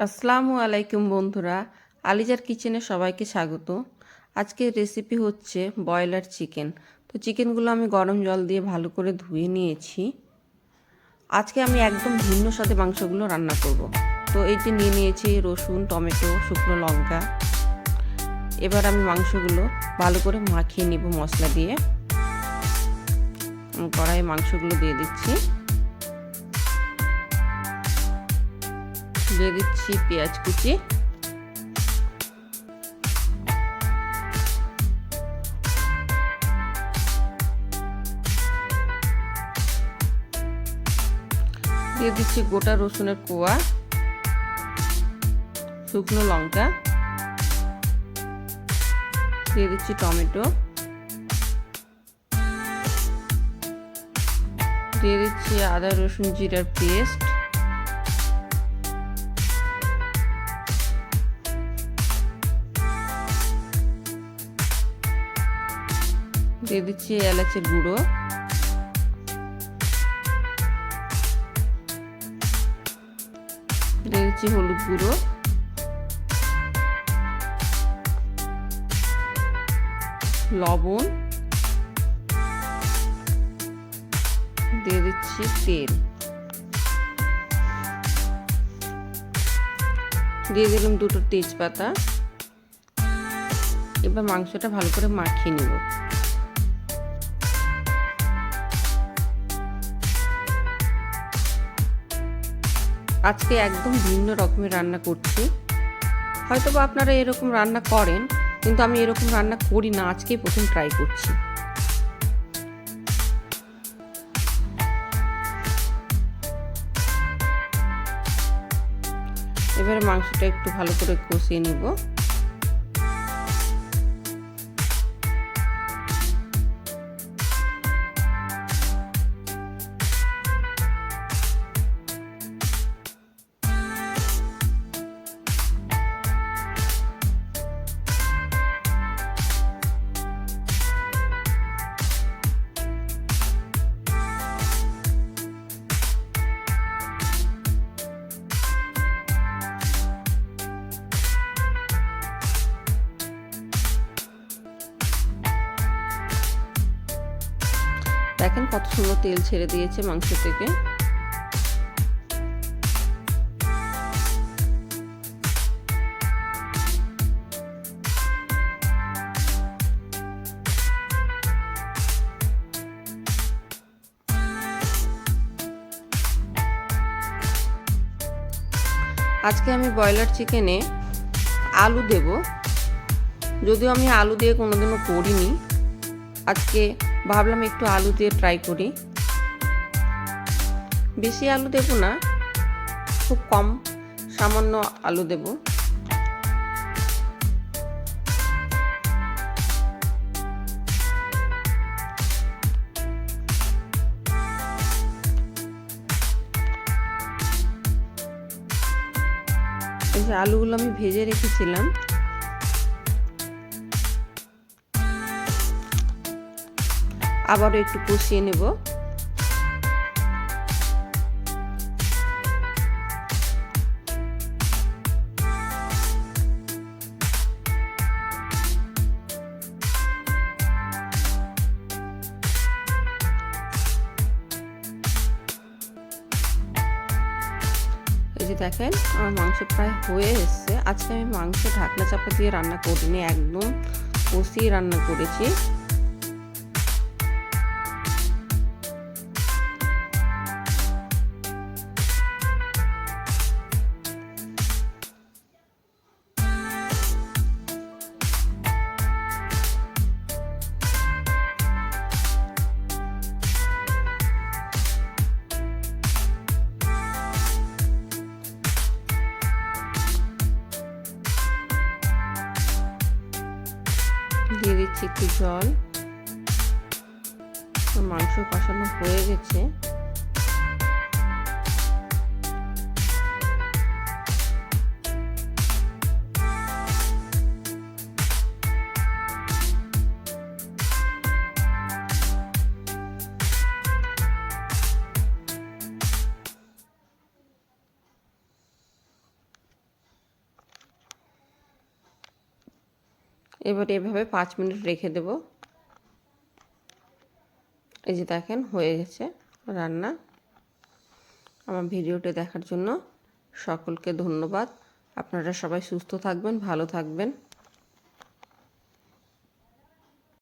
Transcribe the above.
আসসালামু আলাইকুম বন্ধুরা, আলিজার কিচেনে সবাইকে স্বাগত। আজকের রেসিপি হচ্ছে ব্রয়লার চিকেন। তো চিকেনগুলো আমি গরম জল দিয়ে ভালো করে ধুয়ে নিয়েছি। আজকে আমি একদম ভিন্ন স্বাদে মাংসগুলো রান্না করব। তো এই যে নিয়ে নিয়েছি রসুন, টমেটো, শুকনো লঙ্কা। এবার আমি মাংসগুলো ভালো করে মাখিয়ে নিব মশলা দিয়ে। কড়াইয়ে মাংসগুলো দিয়ে দিচ্ছি। দিয়ে দিচ্ছি পেঁয়াজ কুচি। দিয়ে দিচ্ছি গোটা রসুনের কোয়া, শুকনো লঙ্কা। দিয়ে দিচ্ছি টমেটো। দিয়ে দিচ্ছি আদা রসুন জিরার পেস্ট। দিয়ে দিচ্ছি এলাচের গুঁড়ো। দিয়ে দিচ্ছি হলুদ গুঁড়ো। লবণ। দিয়ে দিচ্ছি তেল। দিয়ে দিলাম দুটো তেজপাতা। এবার মাংসটা ভালো করে মাখিয়ে নেব। আজকে একদম ভিন্ন রকমের রান্না করছি। হয়তো বা আপনারা এরকম রান্না করেন, কিন্তু আমি এরকম রান্না করি না, আজকেই প্রথম ট্রাই করছি। এবারে মাংসটা একটু ভালো করে কষিয়ে নিব। দেখেন কত সুন্দর তেল ছেড়ে দিয়েছে মাংস থেকে। আজকে আমি ব্রয়লার চিকেনে আলু দেব। যদিও আমি আলু দিয়ে কোনোদিনও করিনি। আজকে ভাবলাম একটু আলু দিয়ে ট্রাই করি। বেশি আলু দেব না, খুব কম, সামান্য আলু দেব। আলুগুলো আমি ভেজে রেখেছিলাম আবারও একটু কষিয়ে নেব। দেখেন, আমার মাংস প্রায় হয়ে এসছে। আজকে আমি মাংস ঢাকনা চাপা দিয়ে রান্না করিনি, একদম কষিয়ে রান্না করেছি। দিয়ে দিচ্ছি একটু জল। মাংস কষানো হয়ে গেছে। এবার এভাবে পাঁচ মিনিট রেখে দেব। এই যে দেখেন, হয়ে গেছে রান্না। আমার ভিডিওটি দেখার জন্য সকলকে ধন্যবাদ। আপনারা সবাই সুস্থ থাকবেন, ভালো থাকবেন।